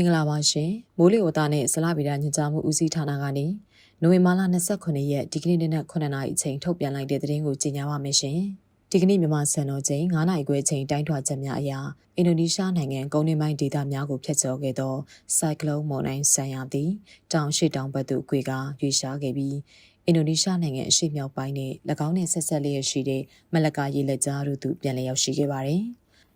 င်္ဂလာပါရှင်မိုးလေဝသနဲ့ဇလဗေဒညွှန်ကြားမှုဦးစီးဌာနကနေနိုဝင်ဘာလ29ရက်ဒီကနေ့နေ့နဲ့9နာရီအချိန်ထုတ်ပြန်လိုက်တဲ့သတင်းကိုကြေညာပါမယ်ရှင်ဒီကနေ့မြန်မာစံတော်ချိန်9နာရီခွဲချိန်တိုင်းထွာချက်များအရာအင်ဒိုနီးရှားနိုင်ငံကုန်းတွင်းပိုင်းဒေသများကိုဖျက်ချော်ခဲ့သောဆိုင်ကလုန်းမုန်တိုင်းဆန်ရသည်တောင်ရှိတောင်ဘက်သို့ကွေကာရွေ့ရှားခဲ့ပြီးအင်ဒိုနီးရှားနိုင်ငံအရှေ့မြောက်ပိုင်းနဲ့၎င်းနှင့်ဆက်ဆက်လျက်ရှိတဲ့မလကာရေလက်ကြားတို့သို့ပြန်လည်ရောက်ရှိခဲ့ပါသည်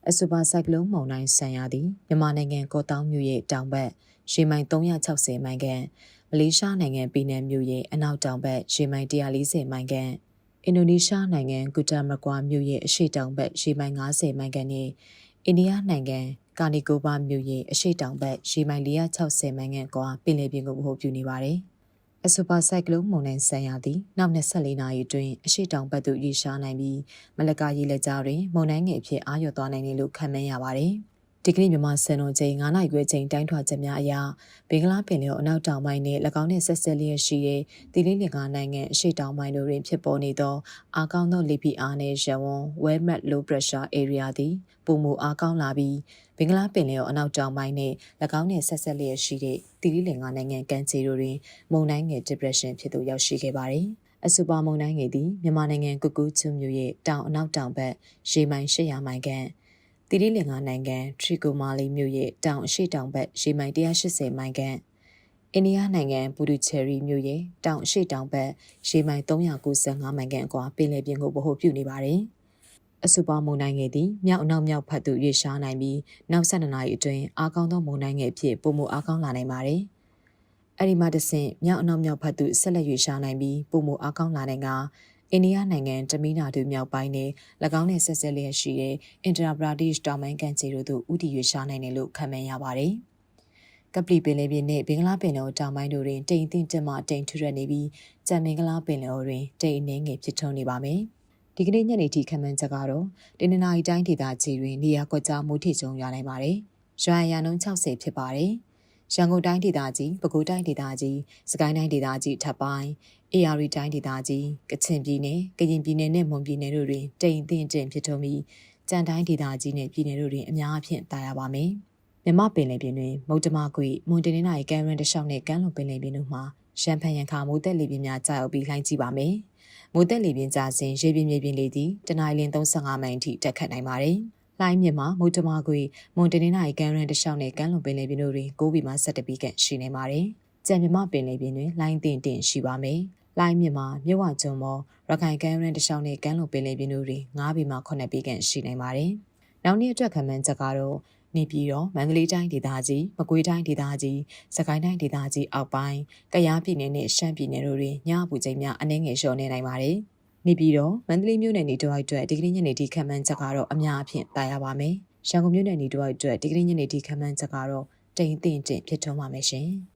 အဆိုပါဆိုင်ကလုန်းမုန်တိုင်းဆန်ရသည်မြန်မာနိုင်ငံကော့တောင်းမြို့ရဲ့တောင်ဘက်ရေမိုင်360မိုင်ခန့်မလေးရှားနိုင်ငံပီနန်မြို့ရဲ့အနောက်တောင်ဘက်ရေမိုင်140မိုင်ခန့်အင်ဒိုနီးရှားနိုင်ငံကူတာမကွာမြို့ရဲ့အရှေ့တောင်ဘက်ရေမိုင်90မိုင်ခန့်နဲ့အိန္ဒိယနိုင်ငံကာနီကိုဘာမြို့ရဲ့အရှေ့တောင်ဘက်ရေမိုင်460မိုင်ခန့်ကွာပင်လယ်ပြင်ကိုဗဟိုပြုနေပါတယ်။ အဆိုပါဆိုင်ကလုန်းမုန်တိုင်းဆန်ရသည်နောက်24နာရီအတွင်းအရှိတောင်ဘက်သို့ရေရှားနိုင်ပြီးမလကာရေလက်ကြားတွင်မုန်တိုင်းငယ်အဖြစ်အာရုံသွားနိုင်တယ်လို့ခန့်မှန်းရပါတယ်။ ဒီကနေ့မြန်မာစံတော်ချိန်9နိုင်ခွဲချိန်တိုင်းထွာချက်များအရဘင်္ဂလားပင်လယ်အနောက်တောင်ပိုင်းနဲ့၎င်းနှင့်ဆက်ဆက်လျက်ရှိတဲ့တည်လင်းလင်္ကာနိုင်ငံအရှေ့တောင်ပိုင်းတို့တွင်ဖြစ်ပေါ်နေသောအားကောင်းသောလေဖိအားနှင့်ရဝန်း well met low pressure area သည်ပုံမူအားကောင်းလာပြီးဘင်္ဂလားပင်လယ်အနောက်တောင်ပိုင်းနဲ့၎င်းနှင့်ဆက်ဆက်လျက်ရှိတဲ့တည်လင်းလင်္ကာနိုင်ငံကမ်းခြေတို့တွင်မုန်တိုင်းငယ် depression ဖြစ်သို့ရောက်ရှိခဲ့ပါသည်အစူပါမုန်တိုင်းငယ်သည်မြန်မာနိုင်ငံကုကူးချွမြို့ရဲ့တောင်အနောက်တောင်ဘက်ရေမိုင်800မိုင်ခန့် တီရီလင်္ကာနိုင်ငံထရီကိုမာလီမြို့ရဲ့တောင်အရှိတောင်ဘက်ရေမိုင်180မိုင်ခန့်အိန္ဒိယနိုင်ငံပူဒူချယ်ရီမြို့ရဲ့တောင်အရှိတောင်ဘက်ရေမိုင်395မိုင်ခန့်အကွာပင်လယ်ပြင်ကိုဗဟိုပြုနေပါတယ်။အစူပါမုန်တိုင်းငယ်သည်မြောက်အနောက်မြောက်ဖက်သို့ရွေ့ရှားနိုင်ပြီးနောက်ဆက်နှစ်နာရီအတွင်းအားကောင်းသောမုန်တိုင်းငယ်အဖြစ်ပုံမအားကောင်းလာနိုင်ပါတယ်။အဲဒီမှတဆင့်မြောက်အနောက်မြောက်ဖက်သို့ဆက်လက်ရွေ့ရှားနိုင်ပြီးပုံမအားကောင်းလာနိုင်က အိန္ဒိယနိုင်ငံတမီနာတူမြောက်ပိုင်းနဲ့၎င်းနဲ့ဆက်ဆက်လျက်ရှိတဲ့အင်ဒရာပရာဒိရှ်တောင်ပိုင်းကန်ချီတို့သို့ဥတီရွေရှားနိုင်တယ်လို့ခန့်မှန်းရပါတယ်။ကပလီပင်လယ်ပြင်နဲ့ဘင်္ဂလားပင်လယ်တောင်ပိုင်းတို့တွင်တိမ်တင်တက်မှတိမ်ထူရနေပြီးကြံမင်္ဂလားပင်လယ်တွင်တိမ်အနှင်းငယ်ဖြစ်ထွန်းနေပါမယ်။ဒီကနေ့ညနေထိခန့်မှန်းချက်ကတော့တင်းနနာရီတိုင်းဒေသကြီးတွင်နေရာကွက်ကြားမိုးထစ်ကြုံရနိုင်ပါတယ်။ရွာရန်နှုန်း60ဖြစ်ပါတယ်။ရန်ကုန်တိုင်းဒေသကြီးပဲခူးတိုင်းဒေသကြီးစကိုင်းတိုင်းဒေသကြီးထပ်ပိုင်း အေရရီတိုင်းဒေသကြီးကချင်ပြည်နယ်ကရင်ပြည်နယ်နဲ့မွန်ပြည်နယ်တို့တွင်တိမ်သိမ့်ကျင့်ဖြစ်ထုံးပြီးကြံတိုင်းဒေသကြီးနဲ့ပြည်နယ်တို့တွင်အများအပြားတာရပါမယ်မြမပင်လယ်ပြင်တွင်မုတ်တမကွေမွန်တင်နေနိုင်ကမ်းရန်တလျှောက်နဲ့ကမ်းလွန်ပင်လယ်ပြင်တို့မှာရန်ဖန်ရန်ခါမိုးတက်လေပြင်းများကြာရောက်ပြီးလှိုင်းကြည့်ပါမယ်မိုးတက်လေပြင်းကြာစဉ်ရေပြင်းမြေပြင်းလေသည်တနအီလ35မိုင်အထိတက်ခတ်နိုင်ပါတယ်။လှိုင်းမြစ်မှာမုတ်တမကွေမွန်တနေနိုင်ကန်ရန်တလျှောက်နဲ့ကန်လွန်ပင်လယ်ပြင်တို့တွင်9ဘီမှ17ဘီခန့်ရှိနေပါတယ်။ကြံမြမပင်လယ်ပြင်တွင်လှိုင်းတင်တင်ရှိပါမယ်။ လှိုင်းမြစ်မှာမြဝကျုံမောရခိုင်ကန်ရန်တလျှောက်နဲ့ကန်လွန်ပင်လယ်ပြင်တို့တွင်9ဘီမှ9ဘီခန့်ရှိနေပါတယ်။နောက်နေ့အတွက်ခံမှန်းချက်ကတော့နေပြည်တော်မန္တလေးတိုင်းဒေသကြီးမကွေးတိုင်းဒေသကြီးစကိုင်းတိုင်းဒေသကြီးအောက်ပိုင်းကယားပြည်နယ်နဲ့ရှမ်းပြည်နယ်တို့တွင်ညအပူချိန်များအနည်းငယ်လျှော့နေနိုင်ပါတယ်။နေပြည်တော်မန္တလေးမြို့နယ်နေတဝိုက်အတွက်ဒီကနေ့ညနေထိခံမှန်းချက်ကတော့အများအပြားတာရပါမယ်။ရန်ကုန်မြို့နယ်နေတဝိုက်အတွက်ဒီကနေ့ညနေထိခံမှန်းချက်ကတော့တိမ်တင်တင်ဖြစ်ထွန်းပါမယ်ရှင်။